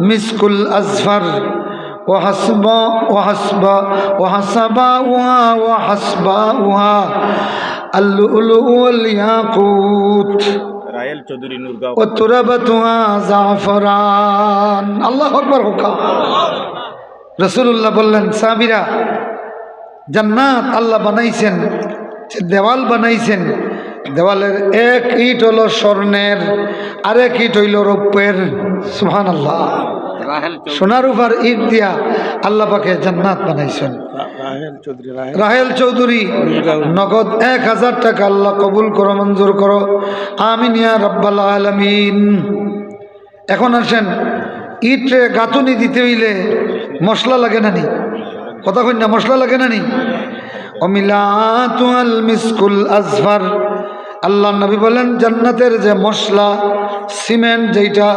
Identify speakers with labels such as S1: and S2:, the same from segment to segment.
S1: মিসকুল আজফর وحسب وحسب وحسباؤها وحسباؤها اللؤلؤ والياقوت
S2: রায়েল চৌধুরী নুরগাঁও
S1: وتربتها زعفران আল্লাহ আকবর হোকা রসুল্লাহ বললেন সাবিরা জান্নাত আল্লাহ বানাইছেন যে দেওয়াল বানাইছেন দেওয়ালের এক ইট হলো স্বর্ণের আরেক ইট হইল রৌপ্যের। সুহান আল্লাহ সোনার উপর ইট দিয়া আল্লাহ পাকে জান্নাত বানাইছেন।
S2: রাহেল চৌধুরী
S1: নগদ এক হাজার টাকা আল্লাহ কবুল করো মঞ্জুর করো। আমিনিয়া রব্বাল আলমিন। এখন আসেন ইটে গাঁথুনি দিতে হইলে মশলা লাগে না নি? কথা কই না মশলা লাগে না নি? অমিলাতুয়াল মিসকুল আজফার। আল্লাহ নবী বলেন, জান্নাতের যে মশলা, সিমেন্ট যেটা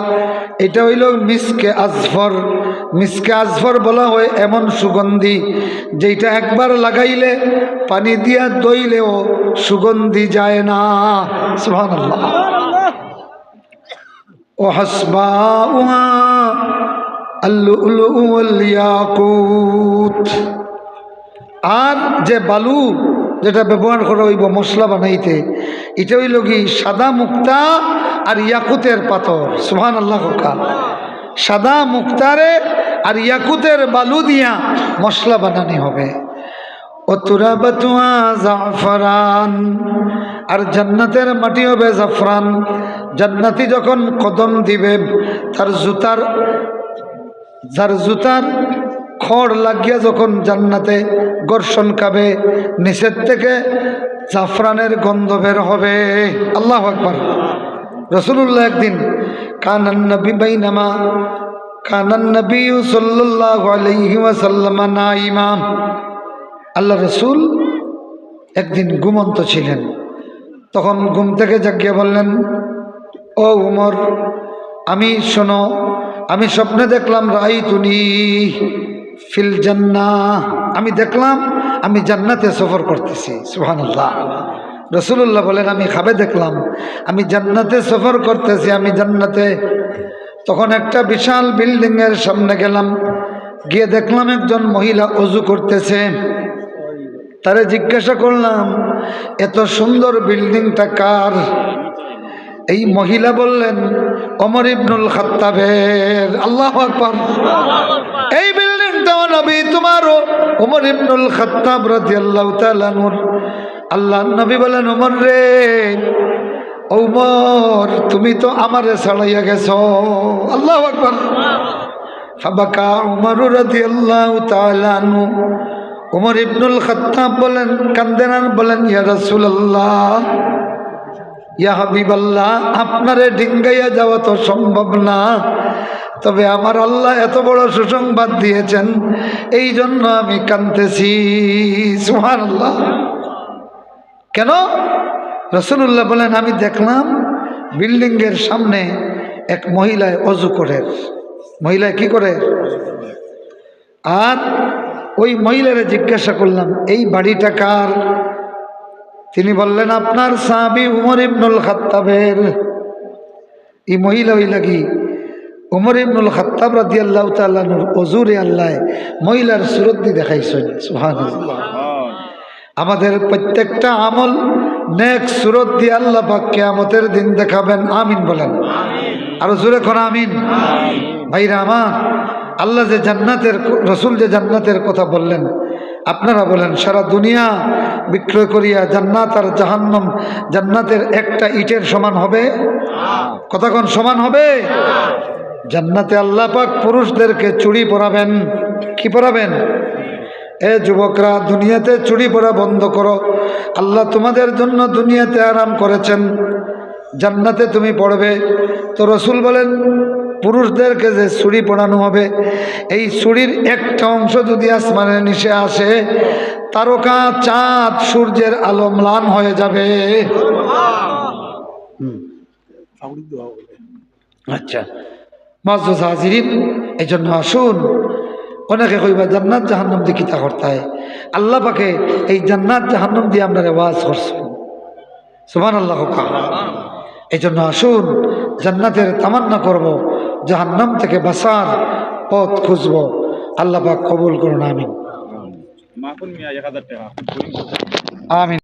S1: এটা হইল মিসকে আজফর। মিসকে আজফর বলা হয় এমন সুগন্ধি যেটা একবার লাগাইলে পানি দিয়া দইলেও সুগন্ধি যায় না। সুবহানাল্লাহ। ও হাসবা উহা আল্লু আর যে বালু যেটা ব্যবহার করা হইব, মশলা বানাইতে। এটা হইল কি, সাদা মুক্তা আর ইয়াকুতের পাথর। সুহান আল্লাহ কা সাদা মুক্তারে আর ইয়াকুতের বালু দিয়া মশলা বানানি হবে। জাফরান, আর জান্নাতের মাটি হবে জাফরান। জান্নাতি যখন কদম দিবে, তার জুতার যার জুতার খড় লাগিয়া যখন জান্নাতে গর্ষণ খাবে নিচের থেকে জাফরানের গন্ধ বের হবে। আল্লাহ আকবর। রসুল্লাহ একদিন, কানান নবী বাইনামা, কানান নবী সাল্লাল্লাহু আলাইহি ওয়াসাল্লাম নাইমা আল্লাহ রসুল একদিন ঘুমন্ত ছিলেন। তখন ঘুম থেকে জাগিয়ে বললেন, ও উমর, আমি শোনো, আমি স্বপ্নে দেখলাম রাই তুনি ফিল জান্না আমি দেখলাম, আমি জান্নাতে সফর করতেছি সুহানুল্লাহ রসুল্লাহ বলেন, আমি খাবে দেখলাম, আমি জান্নাতে সফর করতেছি, আমি জান্নাতে। তখন একটা বিশাল বিল্ডিংয়ের সামনে গেলাম, গিয়ে দেখলাম একজন মহিলা অজু করতেছে। তারে জিজ্ঞাসা করলাম, এত সুন্দর বিল্ডিংটা কার? এই মহিলা বললেন অমর ইবনুল খাত্তাবের। আল্লাহ এই নবী তোমারও ওমর ইবনুল খাত্তাব রাদিয়াল্লাহু তাআলা নূর আল্লাহ নবী বলেন, ওমর রে, ওমর, তুমি তো আমারে ছাড়াইয়া গেছো। আল্লাহ আকবর। ফাবাকা উমর রাদিয়াল্লাহু তাআলা নূ উমর ইবনুল খাত্তাব বলেন, কান্দেন বলেন, ইয়া রাসূলুল্লাহ, ইয়া হাবিবাল্লাহ, আপনারে ডিঙ্গাইয়া যাওয়া তো সম্ভব না। তবে আমার আল্লাহ এত বড় সুসংবাদ দিয়েছেন, এই জন্য আমি কানতেছি সুহান আল্লাহ কেন? রসুল্লাহ বলেন, আমি দেখলাম বিল্ডিংয়ের সামনে এক মহিলায় অজু করে। মহিলায় কি করে? আর ওই মহিলারে জিজ্ঞাসা করলাম, এই বাড়িটা কার? তিনি বললেন, আপনার সাহাবি উমর ইবনুল খাত্তাবের। এই মহিলা ওই লাগি উমর ইবনুল খাত্তাব রাদি আল্লাহ তাল্লাহর অজুরে আল্লাহ মহিলার সুরত দিয়ে দেখাইছেন সুহান আমাদের প্রত্যেকটা আমল নেক সুরত দিয়ে আল্লাহ পাক কেয়ামতের দিন দেখাবেন আমিন বলেন। আরও জোরে কোন আমিন? ভাইরা আমার আল্লাহ যে জান্নাতের রসুল যে জান্নাতের কথা বললেন আপনারা বলেন সারা দুনিয়া বিক্রয় করিয়া জান্নাত আর জাহান্নম জান্নাতের একটা ইটের সমান হবে? কতক্ষণ সমান হবে? জান্নাতে আল্লাহ পাক পুরুষদেরকে চুড়ি পরাবেন। কি পরাবেন? এ যুবকরা দুনিয়াতে চুরি পরা বন্ধ করো। আল্লাহ তোমাদের জন্য দুনিয়াতে আরাম করেছেন। জান্নাতে তুমি পড়বে। তো রসুল বলেন পুরুষদেরকে যে ছুরি পড়ানো হবে এই ছুরির একটা অংশ যদি আসমানের নিচে আসে তারকা চাঁদ সূর্যের আলো ম্লান হয়ে যাবে। আচ্ছা। মাজুজ হাজিরিন এই জন্য আসুন। অনেকে কইবা জান্নাত জাহান্নাম দিয়ে কিতা করতে আল্লাহ পাকে এই জান্নাত জাহান্নাম দিয়ে আমরা রেওয়াজ করছেন সুমান আল্লাহ এই জন্য আসুন জান্নাতের তামান্না করব জাহান্নাম থেকে বাঁচার পথ খুঁজব। আল্লাহ পাক কবুল করুন আমিন। আমিন।